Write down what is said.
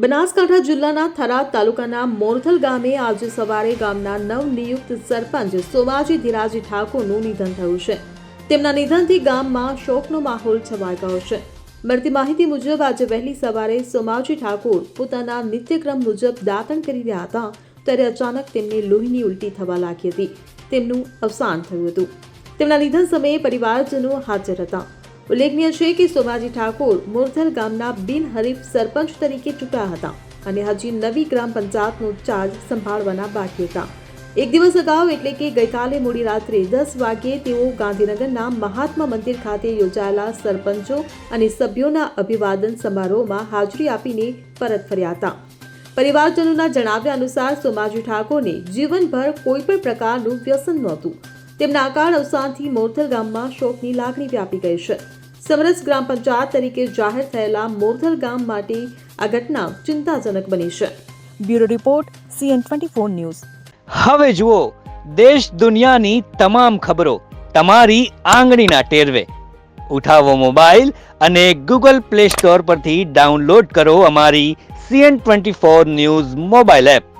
બનાસકાંઠા જિલ્લાના થરાદ તાલુકાના મોરથલ ગામે આજે સવારે ગામના નવનિયુક્ત સરપંચ સોમાજી ધીરાજી ઠાકોરનું નિધન થયું છે. તેમના નિધનથી ગામમાં શોકનો માહોલ છવાઈ ગયો છે. મળતી માહિતી મુજબ આજે વહેલી સવારે સોમાજી ઠાકોર પોતાના નિત્યક્રમ મુજબ દાતણ કરી રહ્યા હતા, ત્યારે અચાનક તેમને લોહીની ઉલટી થવા લાગી હતી. તેમનું અવસાન થયું હતું. તેમના નિધન સમયે પરિવારજનો હાજર હતા. ઉલ્લેખનીય છે કે સોમાજી ઠાકોર મોરથલ ગામના બિનહરીફ સરપંચ તરીકે ચૂંટાયા હતા અને હજી નવી ગ્રામ પંચાયતનો ચાર્જ સંભાળવાના બાકી હતા. એક દિવસ અગાઉ એટલે કે ગઈકાલે મોડી રાત્રે દસ વાગ્યે તેઓ ગાંધીનગરના મહાત્મા મંદિર ખાતે યોજાયેલા સરપંચો અને સભ્યોના અભિવાદન સમારોહમાં હાજરી આપીને પરત ફર્યા હતા. પરિવારજનોના જણાવ્યા અનુસાર સોમાજી ઠાકોરને જીવનભર કોઈ પણ પ્રકારનું વ્યસન નહોતું. તેમના અકાળ અવસાનથી મોરથલ ગામમાં શોકની લાગણી વ્યાપી ગઈ છે. સમરસ ગ્રામ પંચાયત તરીકે જાહેર થયેલા મોરથલ ગામ માટે આ ઘટના ચિંતાજનક બની છે. Bureau report, CN twenty four news. હવે જુઓ, દેશ દુનિયાની તમામ ખબરો તમારી આંગળીના ટેરવે. ઉઠાવો મોબાઈલ અને ગૂગલ પ્લે સ્ટોર પરથી ડાઉનલોડ કરો અમારી CN twenty four news mobile app.